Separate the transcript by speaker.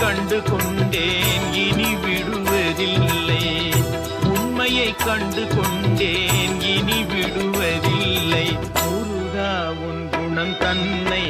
Speaker 1: கண்டு கொண்டேன் இனி விடுவதில்லை. உண்மையை கண்டு கொண்டேன் இனி விடுவதில்லை. முருகா உன் குணம் தன்னை